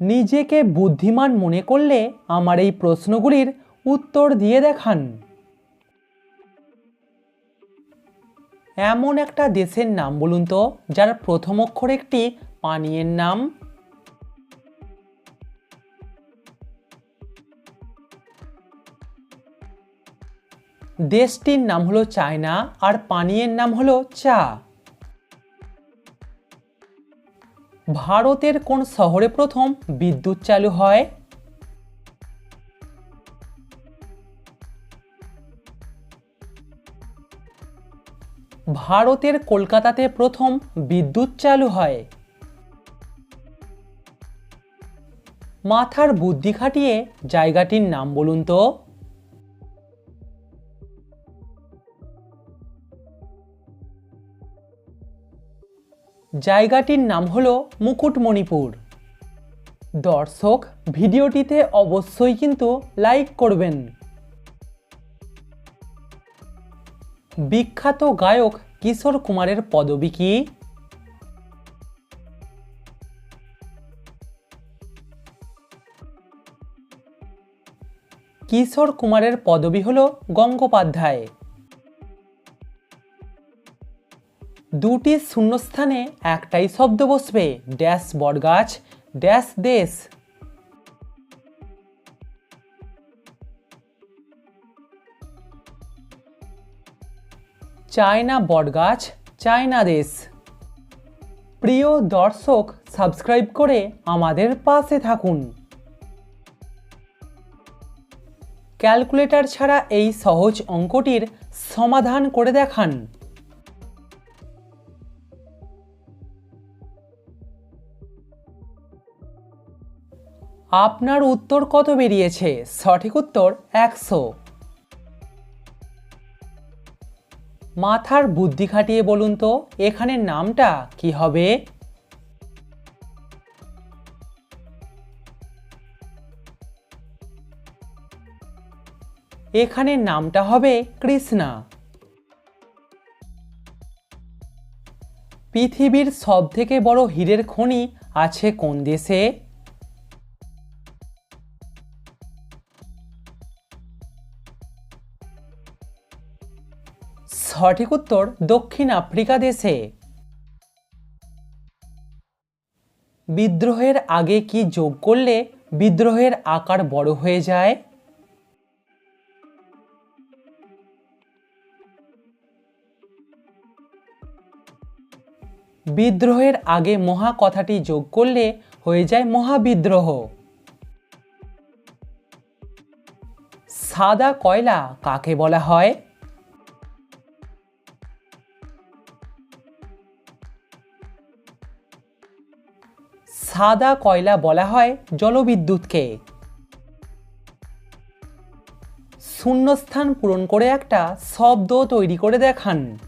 নিজেকে বুদ্ধিমান মনে করলে আমার এই প্রশ্নগুলির উত্তর দিয়ে দেখান। এমন একটা দেশের নাম বলুন তো, যার প্রথম অক্ষর একটি পানীয়ের নাম। দেশটির নাম হলো চায়না আর পানীয়ের নাম হলো চা। ভারতের কোন শহরে প্রথম বিদ্যুৎ চালু হয়? ভারতের কলকাতাতে প্রথম বিদ্যুৎ চালু হয়। মাথার বুদ্ধি খাটিয়ে জায়গাটির নাম বলুন তো। জায়গাটির নাম হলো মুকুটমণিপুর। দর্শক, ভিডিওটিতে অবশ্যই কিন্তু লাইক করবেন। বিখ্যাত গায়ক কিশোর কুমারের পদবী কি? কিশোর কুমারের পদবী হল গঙ্গোপাধ্যায়। দুটি শূন্যস্থানে একটাই শব্দ বসবে। ড্যাশ বটগাছ, ড্যাশ দেশ। চায়না বটগাছ, চায়না দেশ। প্রিয় দর্শক, সাবস্ক্রাইব করে আমাদের পাশে থাকুন। ক্যালকুলেটর ছাড়া এই সহজ অঙ্কটির সমাধান করে দেখান। আপনার উত্তর কত বেরিয়েছে? সঠিক উত্তর একশো। মাথার বুদ্ধি খাটিয়ে বলুন তো এখানে নামটা কি হবে? এখানে নামটা হবে কৃষ্ণা। পৃথিবীর সব থেকে বড় হীরের খনি আছে কোন দেশে? সঠিক উত্তর দক্ষিণ আফ্রিকা দেশে। বিদ্রোহের আগে কি যোগ করলে বিদ্রোহের আকার বড় হয়ে যায়? বিদ্রোহের আগে মহা কথাটি যোগ করলে হয়ে যায় মহাবিদ্রোহ সাদা কয়লা কাকে বলা হয়? সাদা কয়লা বলা হয় জলবিদ্যুৎকে। শূন্যস্থান পূরণ করে একটা শব্দ তৈরি করে দেখান।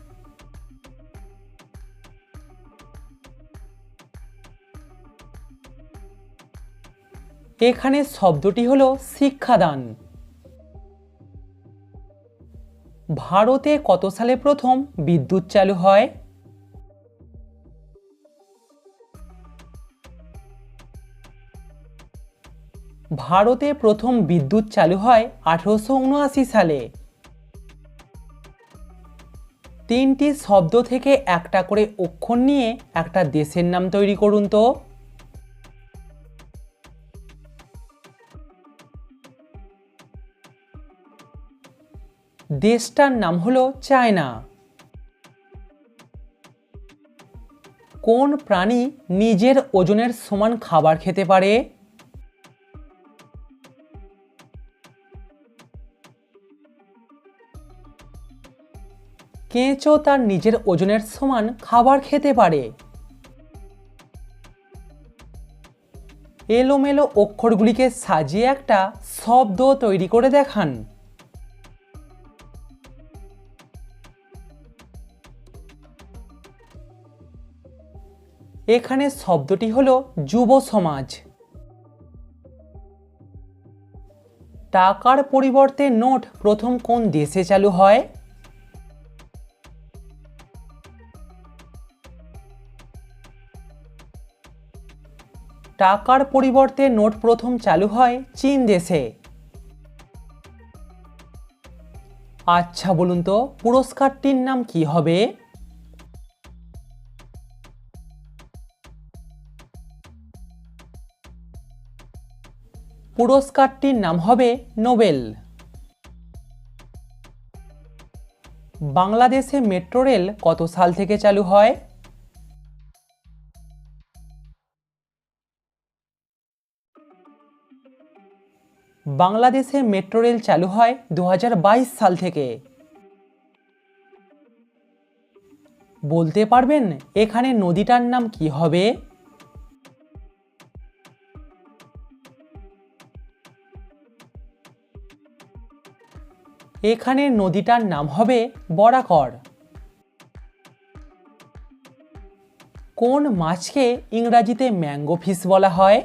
এখানে শব্দটি হলো শিক্ষাদান। ভারতে কত সালে প্রথম বিদ্যুৎ চালু হয়? ভারতে প্রথম বিদ্যুৎ চালু হয় আঠারোশো সালে। তিনটি শব্দ থেকে একটা করে অক্ষর নিয়ে একটা দেশের নাম তৈরি করুন তো। দেশটার নাম হলো চায়না। কোন প্রাণী নিজের ওজনের সমান খাবার খেতে পারে? কেঁচো তার নিজের ওজনের সমান খাবার খেতে পারে। এলোমেলো অক্ষরগুলিকে সাজিয়ে একটা শব্দ তৈরি করে দেখান। এখানে শব্দটি হলো যুব সমাজ। টাকার পরিবর্তে নোট প্রথম কোন দেশে চালু হয়? টাকার পরিবর্তে নোট প্রথম চালু হয় চীন দেশে। আচ্ছা বলুন তো, পুরস্কারটির নাম কি হবে? পুরস্কারটির নাম হবে নোবেল। বাংলাদেশে মেট্রো রেল কত সাল থেকে চালু হয়? বাংলাদেশে মেট্রো রেল চালু হয় দু হাজার বাইশ সাল থেকে। বলতে পারবেন এখানে নদীটার নাম কি হবে? এখানে নদীটার নাম হবে বরাকর। কোন মাছকে ইংরাজিতে ম্যাঙ্গো ফিশ বলা হয়?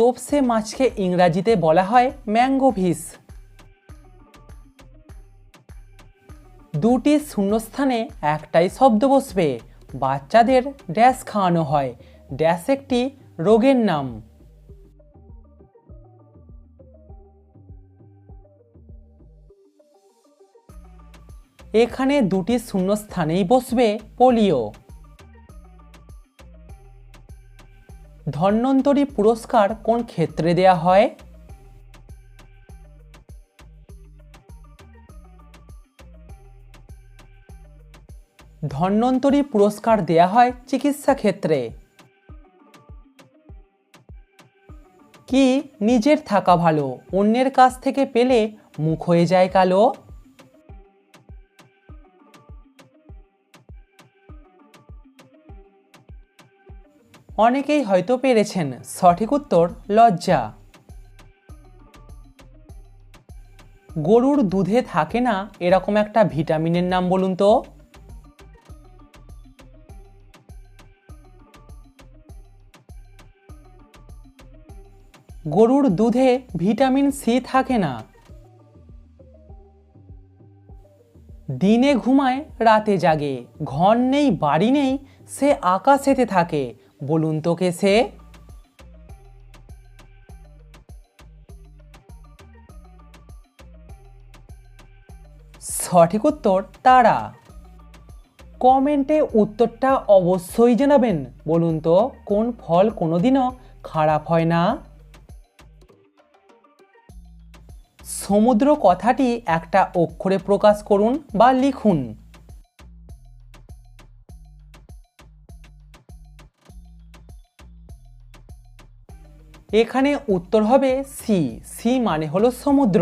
তোপসে মাছকে ইংরাজিতে বলা হয় ম্যাঙ্গো ফিশ দুটি শূন্যস্থানে একটাই শব্দ বসবে, বাচ্চাদের ড্যাশ খাওয়ানো হয়, ড্যাশ একটি রোগের নাম। এখানে দুটি শূন্যস্থানেই বসবে পোলিও। ধন্বন্তরী পুরস্কার কোন ক্ষেত্রে দেয়া হয়? ধন্বন্তরী পুরস্কার দেয়া হয় চিকিৎসা ক্ষেত্রে। কি নিজের থাকা ভালো, অন্যের কাছ থেকে পেলে মুখ হয়ে যায় কালো? অনেকেই হয়তো পেরেছেন সঠিক উত্তর, লজ্জা। গরুর দুধে থাকে না এরকম একটা ভিটামিনের নাম বলুন তো? গরুর দুধে ভিটামিন সি থাকে না। দিনে ঘুমায়, রাতে জাগে। ঘর নেই, বাড়ি নেই, সে আকাশেতে থাকে। বলুন তো কে সে? সঠিক উত্তর তারা। কমেন্টে উত্তরটা অবশ্যই জানাবেন। বলুন তো, কোন ফল কোনোদিনও খারাপ হয় না? সমুদ্র কথাটি একটা অক্ষরে প্রকাশ করুন বা লিখুন। এখানে উত্তর হবে সি। সি মানে হলো সমুদ্র।